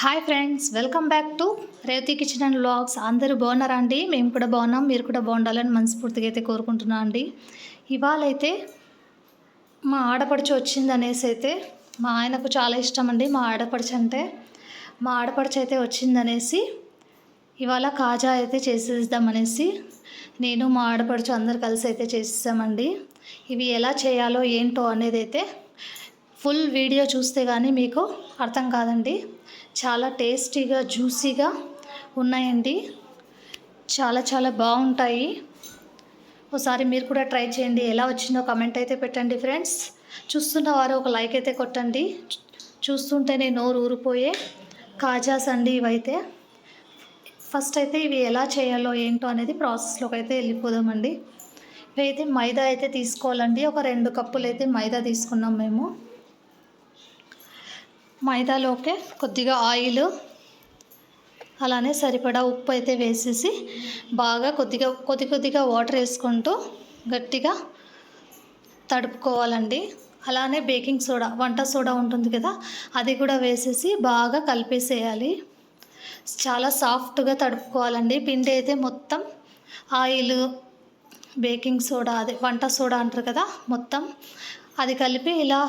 Hi friends welcome back to Revathi kitchen and vlogs అందరూ బాగున్నారా అండి? మేము కూడా బాగున్నాం. మీరు కూడా బాగుండాలని మనస్ఫూర్తిగా అయితే కోరుకుంటున్నాం అండి. ఇవాళ అయితే మా ఆడపడుచు వచ్చింది అనేసి అయితే మా ఆయనకు చాలా ఇష్టం అండి మా ఆడపడుచు అంటే. మా ఆడపడుచు అయితే వచ్చిందనేసి ఇవాళ కాజా అయితే చేసేద్దామనేసి నేను మా ఆడపడుచు అందరు కలిసి అయితే చేసేసామండి ఇవి ఎలా చేయాలో ఏంటో అనేది అయితే ఫుల్ వీడియో చూస్తే కానీ మీకు అర్థం కాదండి. చాలా టేస్టీగా జ్యూసీగా ఉన్నాయండి. చాలా చాలా బాగుంటాయి. ఒకసారి మీరు కూడా ట్రై చేయండి. ఎలా వచ్చిందో కమెంట్ అయితే పెట్టండి ఫ్రెండ్స్. చూస్తున్న వారు ఒక లైక్ అయితే కొట్టండి. చూస్తుంటే చూస్తుంటేనే నోరు ఊరిపోయే కాజాస్ అండి ఇవైతే. ఫస్ట్ అయితే ఇవి ఎలా చేయాలో ఏంటో అనేది ప్రాసెస్లోకి అయితే వెళ్ళిపోదామండి. ఇవైతే మైదా అయితే తీసుకోవాలండి. ఒక రెండు కప్పులు అయితే మైదా తీసుకున్నాం మేము. మైదాలోకి కొద్దిగా ఆయిల్ అలానే సరిపడా ఉప్పు అయితే వేసేసి బాగా కొద్దిగా కొద్ది కొద్దిగా వాటర్ వేసుకుంటూ గట్టిగా తడుపుకోవాలండి. అలానే బేకింగ్ సోడా వంట సోడా ఉంటుంది కదా అది కూడా వేసేసి బాగా కలిపేసేయాలి. చాలా సాఫ్ట్గా తడుపుకోవాలండి. పిండి అయితే మొత్తం ఆయిల్ బేకింగ్ సోడా అదే వంట సోడా అంటారు కదా మొత్తం అది కలిపి ఇలా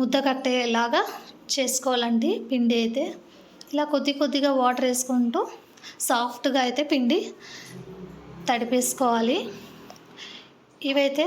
ముద్ద కట్టేలాగా చేసుకోవాలండి పిండి అయితే. ఇలా కొద్ది కొద్దిగా వాటర్ వేసుకుంటూ సాఫ్ట్గా అయితే పిండి తడిపేసుకోవాలి. ఇవైతే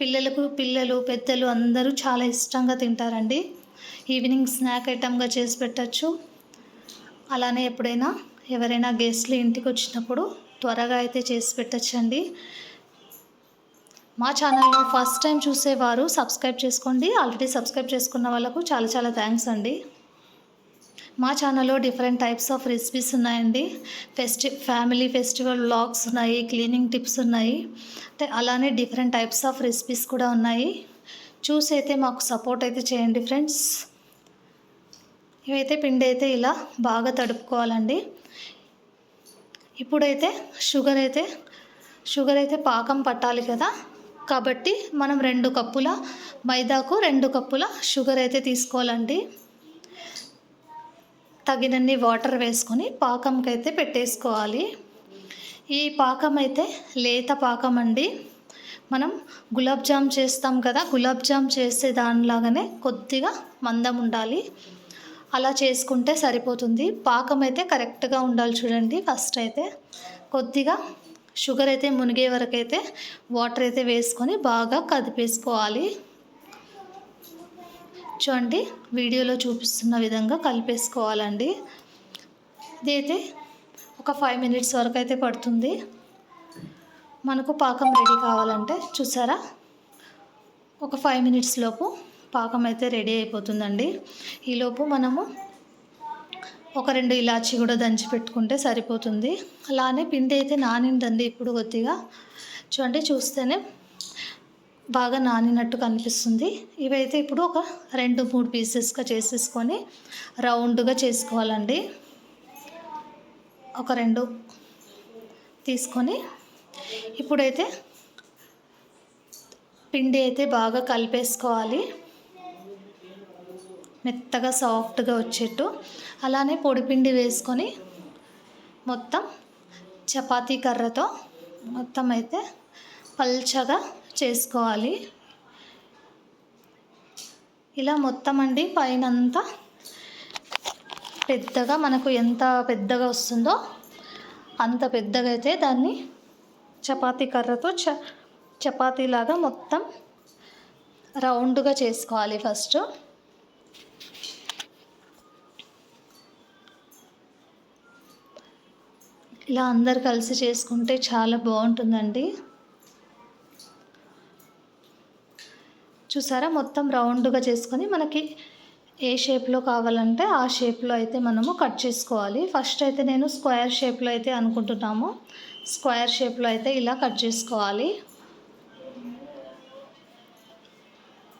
పిల్లలకు పిల్లలు పెద్దలు అందరూ చాలా ఇష్టంగా తింటారండి. ఈవినింగ్ స్నాక్ ఐటమ్గా చేసి పెట్టచ్చు. అలానే ఎప్పుడైనా ఎవరైనా గెస్ట్లు ఇంటికి వచ్చినప్పుడు త్వరగా అయితే చేసి పెట్టచ్చండి. మా ఛానల్ని ఫస్ట్ టైం చూసేవారు సబ్స్క్రైబ్ చేసుకోండి. ఆల్రెడీ సబ్స్క్రైబ్ చేసుకున్న వాళ్ళకు చాలా చాలా థ్యాంక్స్ అండి. మా ఛానల్లో డిఫరెంట్ టైప్స్ ఆఫ్ రెసిపీస్ ఉన్నాయండి. ఫెస్టి ఫ్యామిలీ ఫెస్టివల్ వ్లాగ్స్ ఉన్నాయి క్లీనింగ్ టిప్స్ ఉన్నాయి. అలానే డిఫరెంట్ టైప్స్ ఆఫ్ రెసిపీస్ కూడా ఉన్నాయి. చూసి అయితే మాకు సపోర్ట్ అయితే చేయండి ఫ్రెండ్స్ ఇవైతే పిండి అయితే ఇలా బాగా తడుపుకోవాలండి. ఇప్పుడైతే షుగర్ అయితే షుగర్ అయితే పాకం పట్టాలి కదా. కాబట్టి మనం రెండు కప్పుల మైదాకు రెండు కప్పుల షుగర్ అయితే తీసుకోవాలండి. తగినన్ని వాటర్ వేసుకొని పాకంకి అయితే పెట్టేసుకోవాలి. ఈ పాకం అయితే లేత పాకం అండి. మనం గులాబ్ జామ్ చేస్తాం కదా గులాబ్ జామ్ చేసే దానిలాగానే కొద్దిగా మందం ఉండాలి. అలా చేసుకుంటే సరిపోతుంది. పాకం అయితే కరెక్ట్గా ఉండాలి చూడండి ఫస్ట్ అయితే. కొద్దిగా షుగర్ అయితే మునిగే వరకు అయితే వాటర్ అయితే వేసుకొని బాగా కదిపేసుకోవాలి చూడండి వీడియోలో చూపిస్తున్న విధంగా కలిపేసుకోవాలండి. ఇదైతే ఒక ఫైవ్ మినిట్స్ వరకు అయితే పడుతుంది. మనకు పాకం రెడీ కావాలంటే చూసారా? ఒక ఫైవ్ మినిట్స్ లోపు పాకం అయితే రెడీ అయిపోతుందండి. ఈలోపు మనము ఒక రెండు ఇలాచి కూడా దంచి పెట్టుకుంటే సరిపోతుంది. అలానే పిండి అయితే నానిందండి ఇప్పుడు కొద్దిగా. చూడండి చూస్తేనే బాగా నానినట్టు కనిపిస్తుంది. ఇవైతే ఇప్పుడు ఒక రెండు మూడు పీసెస్గా చేసేసుకొని రౌండ్గా చేసుకోవాలండి. ఒక రెండు తీసుకొని ఇప్పుడైతే పిండి అయితే బాగా కలిపేసుకోవాలి. మెత్తగా సాఫ్ట్గా వచ్చేట్టు అలానే పొడిపిండి వేసుకొని మొత్తం చపాతీ కర్రతో మొత్తం అయితే పల్చగా చేసుకోవాలి. ఇలా మొత్తం అండి పైన అంతా పెద్దగా మనకు ఎంత పెద్దగా వస్తుందో అంత పెద్దగా అయితే దాన్ని చపాతీ కర్రతో చ చపాతీలాగా మొత్తం రౌండ్గా చేసుకోవాలి ఫస్ట్. ఇలా అందరు కలిసి చేసుకుంటే చాలా బాగుంటుందండి. చూసారా? మొత్తం రౌండ్గా చేసుకొని మనకి ఏ షేప్లో కావాలంటే ఆ షేప్లో అయితే మనము కట్ చేసుకోవాలి. ఫస్ట్ అయితే నేను స్క్వేర్ షేప్లో అయితే అనుకుంటున్నాము. స్క్వేర్ షేప్లో అయితే ఇలా కట్ చేసుకోవాలి.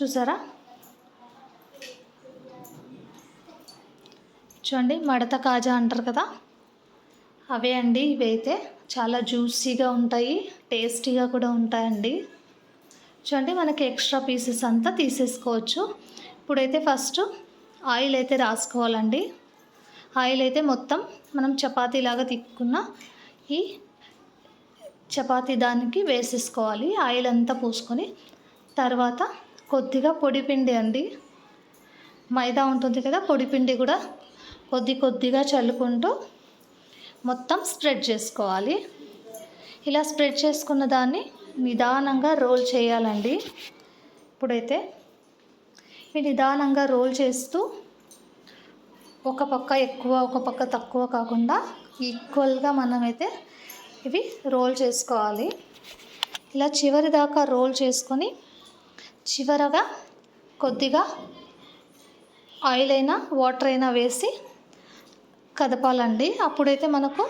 చూసారా? చూడండి మడత కాజా అంటారు కదా? అవే అండి ఇవైతే. చాలా జ్యూసీగా ఉంటాయి టేస్టీగా కూడా ఉంటాయండి. చూడండి మనకి ఎక్స్ట్రా పీసెస్ అంతా తీసేసుకోవచ్చు. ఇప్పుడైతే ఫస్ట్ ఆయిల్ అయితే రాసుకోవాలండి. ఆయిల్ అయితే మొత్తం మనం చపాతీ లాగా తిక్కున్న ఈ చపాతీ దానికి వేసేసుకోవాలి. ఆయిల్ అంతా పూసుకొని తర్వాత కొద్దిగా పొడిపిండి అండి. మైదా ఉంటుంది కదా పొడిపిండి కూడా కొద్ది కొద్దిగా చల్లుకుంటూ మొత్తం స్ప్రెడ్ చేసుకోవాలి. ఇలా స్ప్రెడ్ చేసుకున్న దాన్ని నిదానంగా రోల్ చేయాలండి. ఇప్పుడైతే ఇవి నిదానంగా రోల్ చేస్తూ ఒక పక్క ఎక్కువ ఒక పక్క తక్కువ కాకుండా ఈక్వల్గా మనమైతే ఇవి రోల్ చేసుకోవాలి. ఇలా చివరి దాకా రోల్ చేసుకొని చివరగా కొద్దిగా ఆయిల్ అయినా వాటర్ అయినా వేసి కదపాలండి. అప్పుడైతే మనకు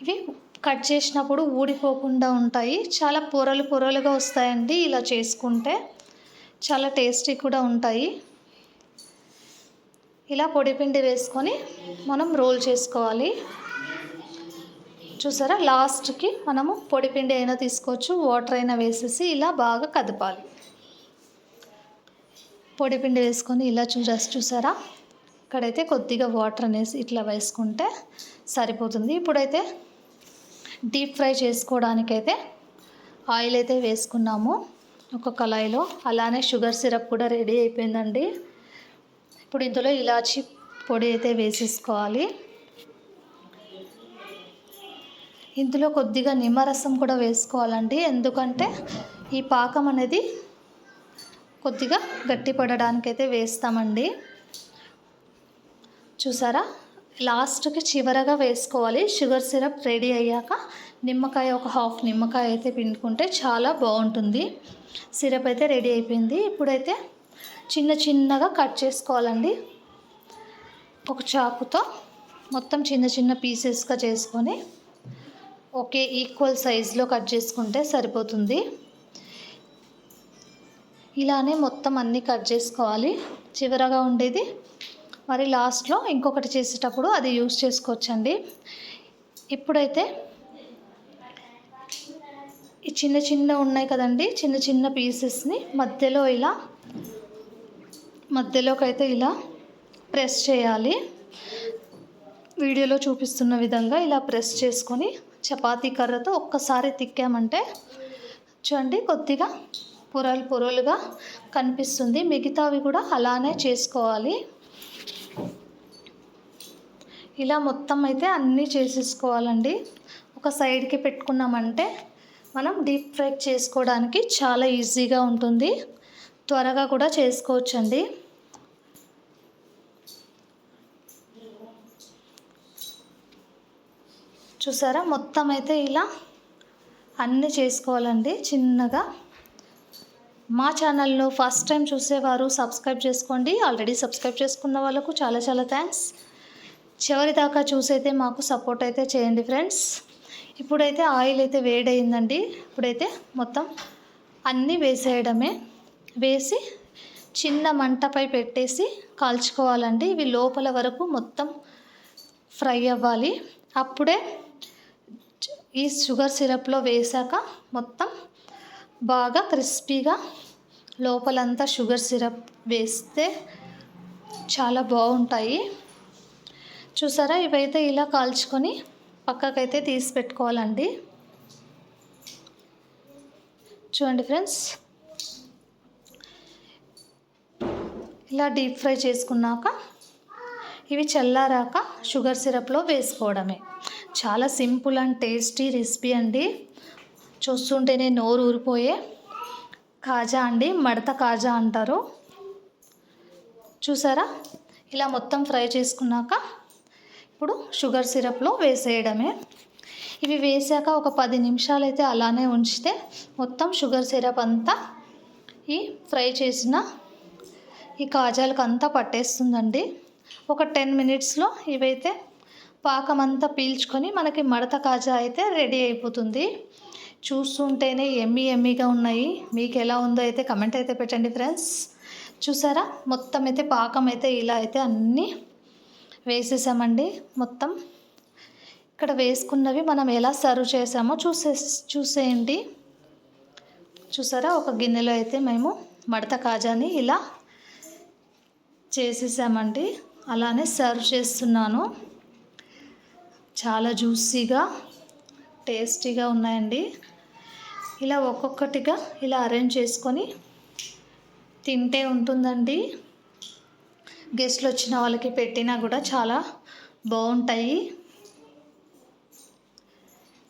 ఇవి కట్ చేసినప్పుడు ఊడిపోకుండా ఉంటాయి. చాలా పొరలు పొరలుగా వస్తాయండి ఇలా చేసుకుంటే. చాలా టేస్టీ కూడా ఉంటాయి. ఇలా పొడిపిండి వేసుకొని మనం రోల్ చేసుకోవాలి. చూసారా? లాస్ట్కి మనము పొడిపిండి అయినా తీసుకోవచ్చు. వాటర్ అయినా వేసేసి ఇలా బాగా కదపాలి. పొడిపిండి వేసుకొని ఇలా చూ చూసారా? ఇక్కడైతే కొద్దిగా వాటర్ అనేసి ఇట్లా వేసుకుంటే సరిపోతుంది. ఇప్పుడైతే డీప్ ఫ్రై చేసుకోవడానికైతే ఆయిల్ అయితే వేసుకున్నాము. ఒక కళాయిలో. అలానే షుగర్ సిరప్ కూడా రెడీ అయిపోయిందండి. ఇప్పుడు ఇందులో ఇలాచి పొడి అయితే వేసేసుకోవాలి. ఇందులో కొద్దిగా నిమ్మరసం కూడా వేసుకోవాలండి. ఎందుకంటే ఈ పాకం అనేది కొద్దిగా గట్టి వేస్తామండి. చూసారా? లాస్ట్కి చివరగా వేసుకోవాలి. షుగర్ సిరప్ రెడీ అయ్యాక నిమ్మకాయ ఒక హాఫ్ నిమ్మకాయ అయితే పిండుకుంటే చాలా బాగుంటుంది. సిరప్ అయితే రెడీ అయిపోయింది. ఇప్పుడైతే చిన్న చిన్నగా కట్ చేసుకోవాలండి. ఒక చాకుతో మొత్తం చిన్న చిన్న పీసెస్గా చేసుకొని ఒకే ఈక్వల్ సైజులో కట్ చేసుకుంటే సరిపోతుంది. ఇలానే మొత్తం అన్నీ కట్ చేసుకోవాలి. చివరగా ఉండేది మరి లాస్ట్లో ఇంకొకటి చేసేటప్పుడు అది యూస్ చేసుకోవచ్చండి. ఇప్పుడైతే ఈ చిన్న చిన్న ఉన్నాయి కదండి చిన్న చిన్న పీసెస్ని మధ్యలో ఇలా మధ్యలోకి అయితే ఇలా ప్రెస్ చేయాలి. వీడియోలో చూపిస్తున్న విధంగా ఇలా ప్రెస్ చేసుకొని చపాతీ కర్రతో ఒక్కసారి తిక్కామంటే చూడండి కొద్దిగా పొరలు పొరలుగా కనిపిస్తుంది. మిగతావి కూడా అలానే చేసుకోవాలి. ఇలా మొత్తం అయితే అన్నీ చేసేసుకోవాలండి. ఒక సైడ్కి పెట్టుకున్నామంటే మనం డీప్ ఫ్రై చేసుకోవడానికి చాలా ఈజీగా ఉంటుంది. త్వరగా కూడా చేసుకోవచ్చండి. చూసారా? మొత్తం అయితే ఇలా అన్నీ చేసుకోవాలండి చిన్నగా. మా ఛానల్ను ఫస్ట్ టైం చూసేవారు సబ్స్క్రైబ్ చేసుకోండి. ఆల్రెడీ సబ్స్క్రైబ్ చేసుకున్న వాళ్ళకు చాలా చాలా థ్యాంక్స్ చివరి దాకా చూసైతే మాకు సపోర్ట్ అయితే చేయండి ఫ్రెండ్స్ ఇప్పుడైతే ఆయిల్ అయితే వేడయిందండి. ఇప్పుడైతే మొత్తం అన్నీ వేసేయడమే. వేసి చిన్న మంటపై పెట్టేసి కాల్చుకోవాలండి. ఇవి లోపల వరకు మొత్తం ఫ్రై అవ్వాలి. అప్పుడే ఈ షుగర్ సిరప్లో వేసాక మొత్తం బాగా క్రిస్పీగా లోపలంతా షుగర్ సిరప్ వేస్తే చాలా బాగుంటాయి. చూసారా? ఇవైతే ఇలా కాల్చుకొని పక్కకైతే తీసి పెట్టుకోవాలండి. చూడండి ఫ్రెండ్స్. ఇలా డీప్ ఫ్రై చేసుకున్నాక ఇవి చల్లారాక షుగర్ సిరప్లో వేసుకోవడమే. చాలా సింపుల్ అండ్ టేస్టీ రెసిపీ అండి. చూస్తుంటేనే నోరు ఊరిపోయే. కాజా అండి మడత కాజా అంటారు. చూసారా? ఇలా మొత్తం ఫ్రై చేసుకున్నాక ఇప్పుడు షుగర్ సిరప్లో వేసేయడమే. ఇవి వేసాక ఒక పది నిమిషాలు అయితే అలానే ఉంచితే మొత్తం షుగర్ సిరప్ అంతా ఈ ఫ్రై చేసిన ఈ కాజాలకు అంతా పట్టేస్తుందండి. ఒక టెన్ మినిట్స్లో ఇవైతే పాకం అంతా పీల్చుకొని మనకి మడత కాజా అయితే రెడీ అయిపోతుంది. చూస్తుంటేనే ఎమ్మి ఎమ్మిగా ఉన్నాయి. మీకు ఎలా ఉందో అయితే కమెంట్ అయితే పెట్టండి ఫ్రెండ్స్. చూసారా? మొత్తం అయితే పాకం అయితే ఇలా అయితే అన్నీ వేసేసామండి మొత్తం. ఇక్కడ వేసుకున్నవి మనం ఎలా సర్వ్ చేసామో చూసే చూసేయండి. చూసారా? ఒక గిన్నెలో అయితే మేము మడత కాజాని ఇలా చేసేసామండి. అలానే సర్వ్ చేస్తున్నాను. చాలా జ్యూసీగా టేస్టీగా ఉన్నాయండి. ఇలా ఒక్కొక్కటిగా ఇలా అరేంజ్ చేసుకొని తింటే ఉంటుందండి. గెస్ట్లు వచ్చిన వాళ్ళకి పెట్టినా కూడా చాలా బాగుంటాయి.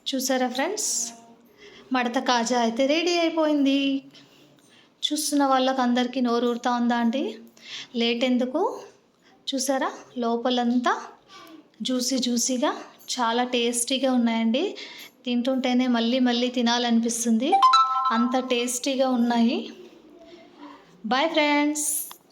చూసారా ఫ్రెండ్స్? మడత కాజా అయితే రెడీ అయిపోయింది. చూస్తున్న వాళ్ళకి అందరికీ నోరు ఊరుతా ఉందా అండి? లేట్ ఎందుకు? చూసారా? లోపలంతా జ్యూసీ జ్యూసీగా చాలా టేస్టీగా ఉన్నాయండి. తింటుంటేనే మళ్ళీ మళ్ళీ తినాలనిపిస్తుంది. అంత టేస్టీగా ఉన్నాయి. Bye friends!